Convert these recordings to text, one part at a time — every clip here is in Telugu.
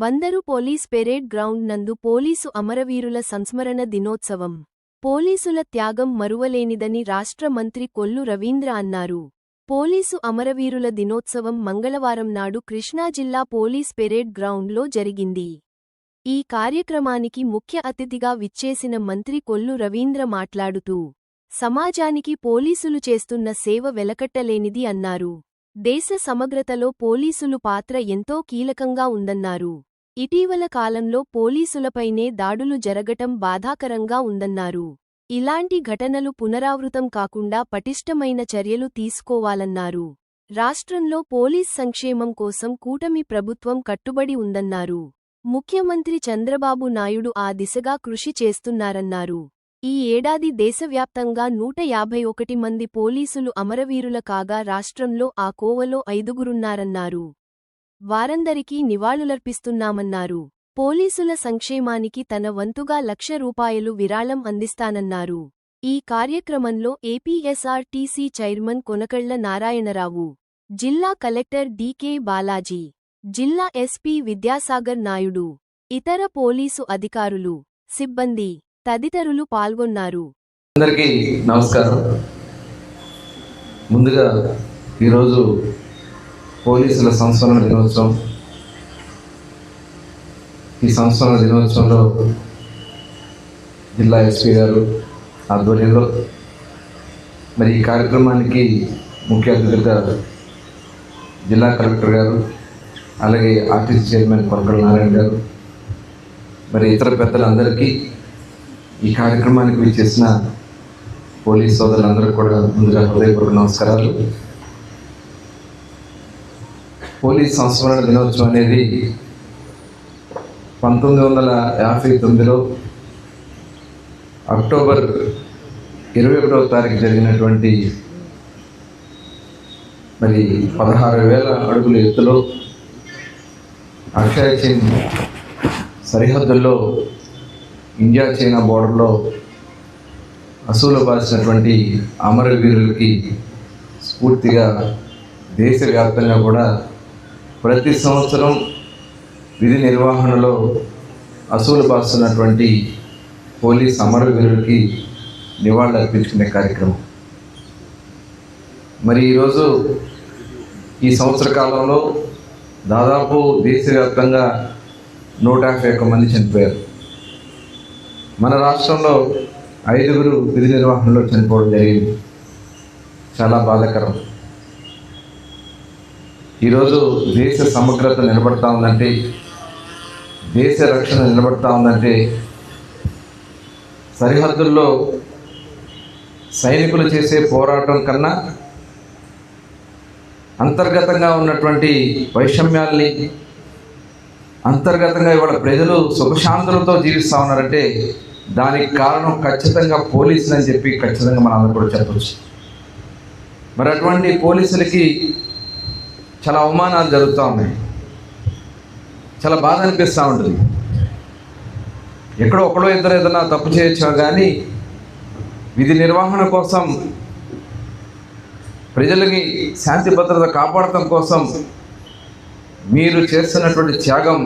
బందరు పోలీస్ పెరేడ్ గ్రౌండ్ నందు పోలీసు అమరవీరుల సంస్మరణ దినోత్సవం. పోలీసుల త్యాగం మరువలేనిదని రాష్ట్ర మంత్రి కొల్లు రవీంద్ర అన్నారు. పోలీసు అమరవీరుల దినోత్సవం మంగళవారం నాడు కృష్ణా జిల్లా పోలీస్ పెరేడ్ గ్రౌండ్లో జరిగింది. ఈ కార్యక్రమానికి ముఖ్య అతిథిగా విచ్చేసిన మంత్రి కొల్లు రవీంద్ర మాట్లాడుతూ సమాజానికి పోలీసులు చేస్తున్న సేవ వెలకట్టలేనిది అన్నారు. దేశ సమగ్రతలో పోలీసులు పాత్ర ఎంతో కీలకంగా ఉందన్నారు. ఇటీవల కాలంలో పోలీసులపైనే దాడులు జరగటం బాధాకరంగా ఉందన్నారు. ఇలాంటి ఘటనలు పునరావృతం కాకుండా పటిష్టమైన చర్యలు తీసుకోవాలన్నారు. రాష్ట్రంలో పోలీస్ సంక్షేమం కోసం కూటమి ప్రభుత్వం కట్టుబడి ఉందన్నారు. ముఖ్యమంత్రి చంద్రబాబు నాయుడు ఆ దిశగా కృషి చేస్తున్నారన్నారు. ఈ ఏడాది దేశవ్యాప్తంగా నూట యాభై ఒకటి మంది పోలీసులు అమరవీరుల కాగా రాష్ట్రంలో ఆ కోవలో ఐదుగురున్నారన్నారు. వారందరికీ నివాళులర్పిస్తున్నామన్నారు. పోలీసుల సంక్షేమానికి తన వంతుగా లక్ష రూపాయలు విరాళం అందిస్తానన్నారు. ఈ కార్యక్రమంలో ఏపీఎస్ఆర్టీసీ చైర్మన్ కొనకళ్ళ నారాయణరావు జిల్లా కలెక్టర్ డీకే బాలాజీ జిల్లా ఎస్పీ విద్యాసాగర్ నాయుడు ఇతర పోలీసు అధికారులు సిబ్బంది తదితరులు పాల్గొన్నారు. అందరికీ నమస్కారం. ముందుగా ఈరోజు పోలీసుల సంస్మరణ దినోత్సవం. ఈ సంస్మరణ దినోత్సవంలో జిల్లా ఎస్పీ గారు ఆధ్వర్యంలో మరి ఈ కార్యక్రమానికి ముఖ్య అతిథిగా జిల్లా కలెక్టర్ గారు అలాగే ఆర్టీసీ చైర్మన్ కొరకల నారాయణ గారు మరి ఇతర పెద్దలందరికీ ఈ కార్యక్రమానికి విచ్చేసిన పోలీస్ సోదరులందరూ కూడా ముందుగా హృదయపూర్వక నమస్కారాలు. పోలీస్ సంస్మరణ దినోత్సవం అనేది పంతొమ్మిది వందల యాభై తొమ్మిదిలో అక్టోబర్ ఇరవై ఒకటవ తారీఖు జరిగినటువంటి మరి పదహారు వేల అడుగుల ఎత్తులో అక్షయ చైన్ సరిహద్దుల్లో ఇండియా చైనా బోర్డర్లో అసూలు బాసినటువంటి అమరవీరులకి స్ఫూర్తిగా దేశవ్యాప్తంగా కూడా ప్రతి సంవత్సరం విధి నిర్వహణలో అసూలు బాస్తున్నటువంటి పోలీస్ అమరవీరులకి నివాళులు అర్పించుకునే కార్యక్రమం. మరి ఈరోజు ఈ సంవత్సర కాలంలో దాదాపు దేశవ్యాప్తంగా నూట యాభై ఒక్క మంది చనిపోయారు. మన రాష్ట్రంలో ఐదుగురు విధి నిర్వహణలో చనిపోవడం జరిగింది. చాలా బాధాకరం. ఈరోజు దేశ సమగ్రత నిలబడతా ఉందంటే దేశ రక్షణ నిలబడతా ఉందంటే సరిహద్దుల్లో సైనికులు చేసే పోరాటం కన్నా అంతర్గతంగా ఉన్నటువంటి వైషమ్యాల్ని అంతర్గతంగా ఇవాళ ప్రజలు సుఖశాంతులతో జీవిస్తూ ఉన్నారంటే దానికి కారణం ఖచ్చితంగా పోలీసులు అని చెప్పి ఖచ్చితంగా మనం అందరూ కూడా చెప్పచ్చు. మరి అటువంటి పోలీసులకి చాలా అవమానాలు జరుగుతూ ఉన్నాయి. చాలా బాధ అనిపిస్తూ ఉంటుంది. ఎక్కడో ఒకడో ఇద్దరు ఏదైనా తప్పు చేయొచ్చో కానీ విధి నిర్వహణ కోసం ప్రజలకి శాంతి భద్రత కాపాడటం కోసం మీరు చేస్తున్నటువంటి త్యాగం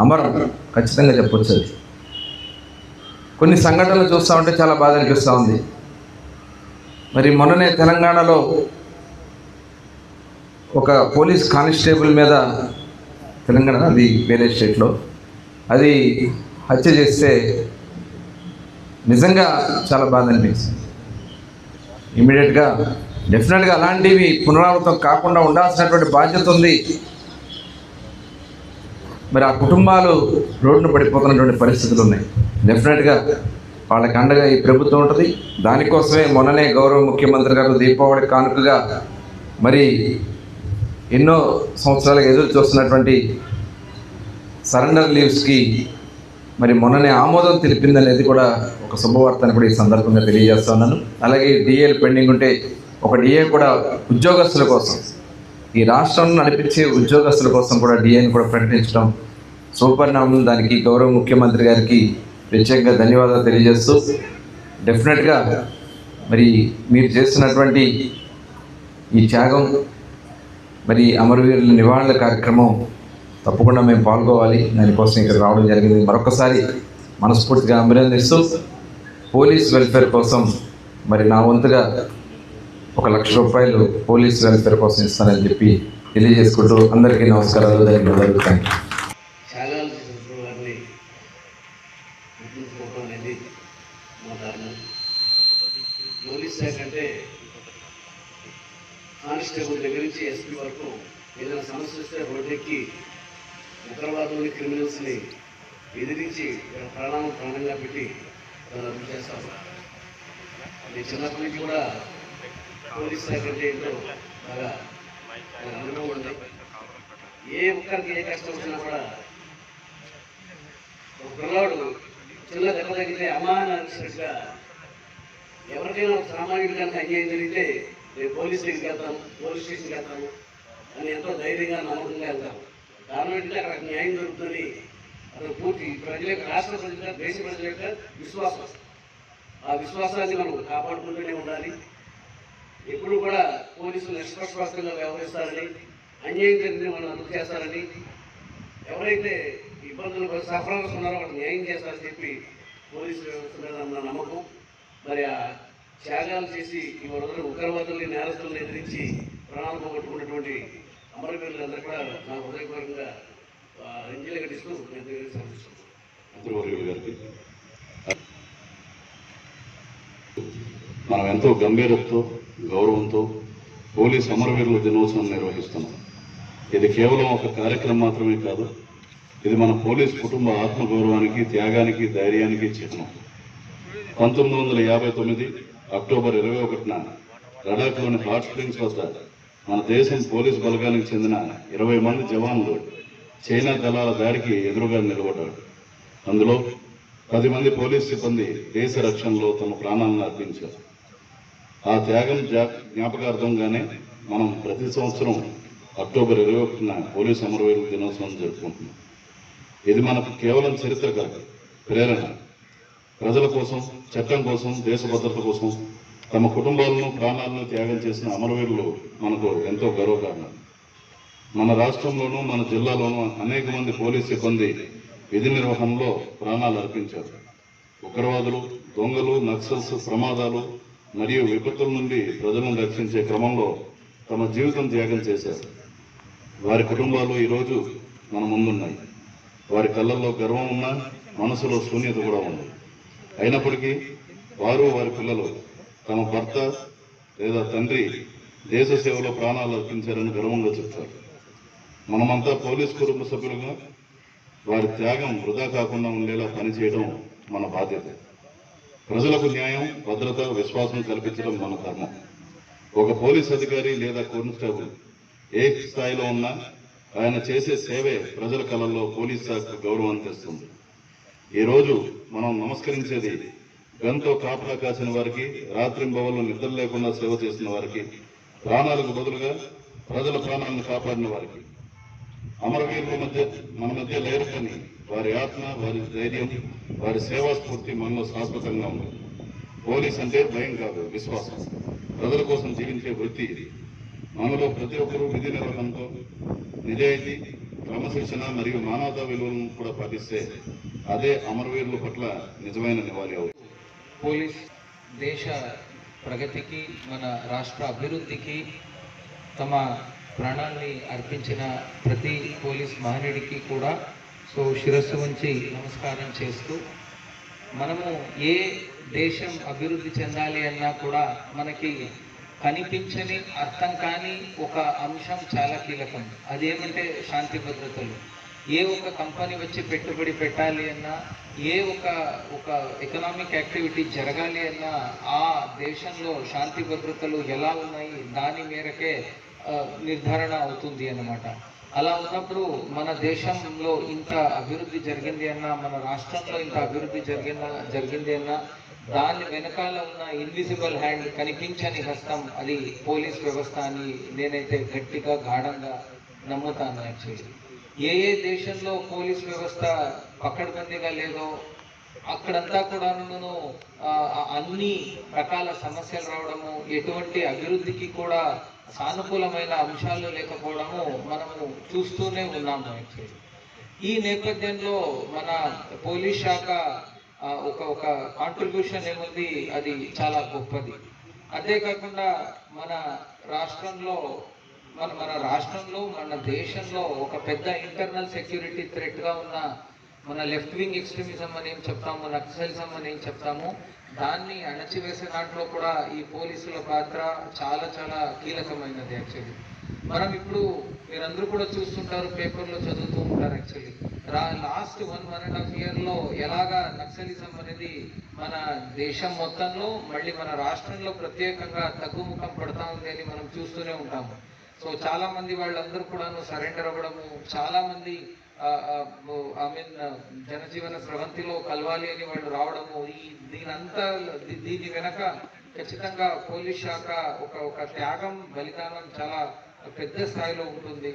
అమరం ఖచ్చితంగా చెప్పొచ్చు అది. కొన్ని సంఘటనలు చూస్తూ ఉంటే చాలా బాధ అనిపిస్తూ ఉంది. మరి మొన్ననే తెలంగాణలో ఒక పోలీస్ కానిస్టేబుల్ మీద తెలంగాణ అది వేరే స్టేట్లో అది హత్య చేస్తే నిజంగా చాలా బాధ అనిపించింది ఇమీడియట్గా డెఫినెట్గా అలాంటివి పునరావృతం కాకుండా ఉండాల్సినటువంటి బాధ్యత ఉంది. మరి ఆ కుటుంబాలు రోడ్డున పడిపోతున్నటువంటి పరిస్థితులు ఉన్నాయి. డెఫినెట్గా వాళ్ళకి అండగా ఈ ప్రభుత్వం ఉంటుంది. దానికోసమే మొన్ననే గౌరవ ముఖ్యమంత్రి గారు దీపావళి కానుకగా మరి ఎన్నో సంవత్సరాలుగా ఎదురు చూస్తున్నటువంటి సరెండర్ లీవ్స్కి మరి మొన్ననే ఆమోదం తెలిపిందనేది కూడా ఒక శుభవార్తను కూడా ఈ సందర్భంగా తెలియజేస్తున్నాను అలాగే డిఏలు పెండింగ్ ఉంటే ఒక డిఏ కూడా ఉద్యోగస్తుల కోసం ఈ రాష్ట్రం నడిపించే ఉద్యోగస్తుల కోసం కూడా డిఏని కూడా ప్రకటించడం సూపర్నామం. దానికి గౌరవ ముఖ్యమంత్రి గారికి ప్రత్యేకంగా ధన్యవాదాలు తెలియజేస్తూ డెఫినెట్గా మరి మీరు చేస్తున్నటువంటి ఈ త్యాగం మరి అమరవీరుల నివాళుల కార్యక్రమం తప్పకుండా మేము పాల్గొవాలి. దానికోసం ఇక్కడ రావడం జరిగింది. మరొకసారి మనస్ఫూర్తిగా అభినందిస్తూ పోలీస్ వెల్ఫేర్ కోసం మరి నా వంతుగా ఒక లక్ష రూపాయలు పోలీస్ వెల్ఫేర్ కోసం ఇస్తానని చెప్పి తెలియజేసుకుంటూ అందరికీ నమస్కారాలు. ధన్యవాదాలు. థ్యాంక్ యూ త్యాగాలు చేసిన వారిని గుర్తుంచుకోవడం అనేది మా ధర్మం పోలీస్ శాఖ అంటే కానిస్టేబుల్ దగ్గర నుంచి ఎస్పీ వరకు ఏదైనా సమస్య వస్తే రోడ్డెక్కి ఉగ్రవాదుల్ని క్రిమినల్స్ని ఎదిరించి ప్రాణాలను ప్రాణంగా పెట్టి రద్దు చేస్తాం. నేను చిన్నప్పటి నుంచి కూడా పోలీస్ శాఖ అంటే ఏంటో బాగా అనుభవం ఉంది. ఏ ఒక్కరికి ఏ కష్టం వచ్చినా కూడా ఒక పిల్లవాడు చిన్న దెబ్బ తగిలితే అమ్మాని ఎవరికైనా ఒక సామాన్యుడికి అన్యాయం జరిగితే నేను పోలీస్ స్టేషన్కి వెళ్తాను పోలీస్ స్టేషన్కి వెళ్తాను అని ఎంతో ధైర్యంగా నమ్మకంగా వెళ్తాం గవర్నమెంట్లో ఏంటంటే అక్కడ న్యాయం దొరుకుతుంది అతను పూర్తి. ప్రజల యొక్క రాష్ట్ర ప్రజల యొక్క, దేశ ప్రజల యొక్క విశ్వాసం. ఆ విశ్వాసాన్ని మనం కాపాడుకుంటూనే ఉండాలి. ఎప్పుడు కూడా పోలీసులు నిష్పక్షపాతంగా వ్యవహరిస్తారని అన్యాయం జరిగిన మనం అమలు చేస్తారని ఎవరైతే ఇబ్బందులు సఫరాలు ఉన్నారో వాళ్ళు న్యాయం చేస్తారని చెప్పి పోలీసు వ్యవస్థ మీద ఉన్న నమ్మకం. మరి ఆ త్యాగాలు చేసి ఈ వరదలు ఉగ్రవాదుల్ని నేరస్తులను ఎదిరించి ప్రాణాలు పోగొట్టుకున్నటువంటి అమరవీరులందరూ కూడా నా హృదయపూర్వకంగా అంజలి ఘటిస్తూ మనం ఎంతో గంభీరతతో గౌరవంతో పోలీస్ అమరవీరుల దినోత్సవం నిర్వహిస్తున్నాం. ఇది కేవలం ఒక కార్యక్రమం మాత్రమే కాదు ఇది మన పోలీస్ కుటుంబ ఆత్మగౌరవానికి త్యాగానికి ధైర్యానికి చిహ్నం. పంతొమ్మిది వందల యాభై తొమ్మిది అక్టోబర్ ఇరవై ఒకటిన లడాఖ్లోని హాట్ స్ప్రింగ్స్ వద్ద మన దేశం పోలీస్ బలగానికి చెందిన ఇరవై మంది జవాన్లు చైనా దళాల దాడికి ఎదురుగా నిలబడ్డాడు అందులో పది మంది పోలీస్ సిబ్బంది దేశ రక్షణలో తమ ప్రాణాలను అర్పించారు. ఆ త్యాగం జ్ఞాపకార్థంగానే మనం ప్రతి సంవత్సరం అక్టోబర్ ఇరవై ఒకటిన పోలీస్ అమరవీరుల దినోత్సవం జరుపుకుంటున్నాం. ఇది మనకు కేవలం చరిత్ర కాదు ప్రేరణ. ప్రజల కోసం చట్టం కోసం దేశ భద్రత కోసం తమ కుటుంబాలను ప్రాణాలను త్యాగం చేసిన అమరవీరులు మనకు ఎంతో గర్వకారణం. మన రాష్ట్రంలోనూ మన జిల్లాలోనూ అనేక మంది పోలీస్ సిబ్బంది విధి నిర్వహణలో ప్రాణాలు అర్పించారు. ఉగ్రవాదులు దొంగలు నక్సల్స్ ప్రమాదాలు మరియు విపత్తుల నుండి ప్రజలను రక్షించే క్రమంలో తమ జీవితం త్యాగం చేశారు. వారి కుటుంబాలు ఈరోజు మన ముందున్నాయి. వారి కళ్ళల్లో గర్వం ఉన్నా మనసులో శూన్యత కూడా ఉంది. అయినప్పటికీ వారు వారి పిల్లలు. తమ భర్త లేదా తండ్రి దేశ సేవలో ప్రాణాలు అర్పించారని గర్వంగా చెప్తారు. మనమంతా పోలీస్ కుటుంబ సభ్యులుగా వారి త్యాగం వృధా కాకుండా ఉండేలా పనిచేయడం మన బాధ్యత. ప్రజలకు న్యాయం భద్రత విశ్వాసం కల్పించడం మన ధర్మం. ఒక పోలీస్ అధికారి లేదా కానిస్టేబుల్ ఏ స్థాయిలో ఉన్నా ఆయన చేసే సేవే ప్రజల కళల్లో పోలీస్ శాఖకు గౌరవం తెస్తుంది. ఈరోజు మనం నమస్కరించేది గంతో కాపలా కాసిన వారికి రాత్రింబవళ్ళు నిద్ర లేకుండా సేవ చేసిన వారికి ప్రాణాలకు బదులుగా ప్రజల ప్రాణాలను కాపాడిన వారికి. అమరవీరుల మధ్య మన మధ్య లేరుకని వారి ఆత్మ వారి ధైర్యం వారి సేవా స్ఫూర్తి మనలో శాశ్వతంగా ఉంది. పోలీస్ అంటే భయం కాదు విశ్వాసం. ప్రజల కోసం జీవించే వృత్తి ఇది. మనలో ప్రతి ఒక్కరూ విధి నిర్వహణతో నిజాయితీ క్రమశిక్షణ మరియు మానవతా విలువలను కూడా పాటిస్తే అదే అమరవీరుల పట్ల నిజమైన నివాళి అవుతుంది. పోలీస్ దేశ ప్రగతికి మన రాష్ట్ర అభివృద్ధికి తమ ప్రాణాల్ని అర్పించిన ప్రతి పోలీస్ మహనీయుడికి కూడా సో శిరస్సు ఉంచి నమస్కారం చేస్తూ మనము ఏ దేశం అభివృద్ధి చెందాలి అన్నా కూడా మనకి కనిపించని అర్థం కాని ఒక అంశం చాలా కీలకం. అదేమంటే శాంతి భద్రతలు. ఏ ఒక కంపెనీ వచ్చి పెట్టుబడి పెట్టాలి అన్నా ఏ ఒక ఒక ఎకనామిక్ యాక్టివిటీ జరగాలి అన్నా ఆ దేశంలో శాంతి భద్రతలు ఎలా ఉన్నాయి దాని మేరకే నిర్ధారణ అవుతుంది అన్నమాట. అలా ఉన్నప్పుడు మన దేశంలో ఇంత అభివృద్ధి జరిగింది అన్నా మన రాష్ట్రంలో ఇంత అభివృద్ధి జరిగిన జరిగింది అన్నా దాని వెనకాల ఉన్న ఇన్విజిబుల్ హ్యాండ్ కనిపించని హస్తం అది పోలీస్ వ్యవస్థ అని నేనైతే గట్టిగా గాఢంగా నమ్ముతాను యాక్చువల్లీ. ఏ ఏ దేశంలో పోలీస్ వ్యవస్థ పక్కడబందీగా లేదో అక్కడంతా కూడాను అన్ని రకాల సమస్యలు రావడము ఎటువంటి అభివృద్ధికి కూడా సానుకూలమైన అంశాలు లేకపోవడము మనము చూస్తూనే ఉన్నాము యాక్చువల్లీ ఈ నేపథ్యంలో మన పోలీస్ శాఖ ఒక ఒక కాంట్రిబ్యూషన్ ఏముంది? అది చాలా గొప్పది. అంతేకాకుండా మన రాష్ట్రంలో మన మన రాష్ట్రంలో మన దేశంలో ఒక పెద్ద ఇంటర్నల్ సెక్యూరిటీ థ్రెట్గా ఉన్న మన లెఫ్ట్ వింగ్ ఎక్స్ట్రీమిజం అని ఏం చెప్తాము నక్సలిజం అని ఏం చెప్తాము దాన్ని అణచివేసే దాంట్లో కూడా ఈ పోలీసుల పాత్ర చాలా చాలా కీలకమైనది యాక్చువల్లీ మనం ఇప్పుడు మీరందరూ కూడా చూస్తుంటారు పేపర్లో చదువుతూ ఉంటారు యాక్చువల్లీ రా last one one and half ఇయర్లో ఎలాగా నక్సలిజం అనేది మన దేశం మొత్తంలో మళ్ళీ మన రాష్ట్రంలో ప్రత్యేకంగా తగ్గుముఖం పడతా ఉంది అని మనం చూస్తూనే ఉంటాము. సో చాలా మంది వాళ్ళందరూ కూడాను సరెండర్ అవ్వడము చాలా మంది ఐ మీన్ జనజీవన స్రవంతిలో కలవాలి అని వాళ్ళు రావడము ఈ దీనంతా దీని వెనక ఖచ్చితంగా పోలీస్ శాఖ ఒక ఒక త్యాగం బలిదానం చాలా పెద్ద స్థాయిలో ఉంటుంది.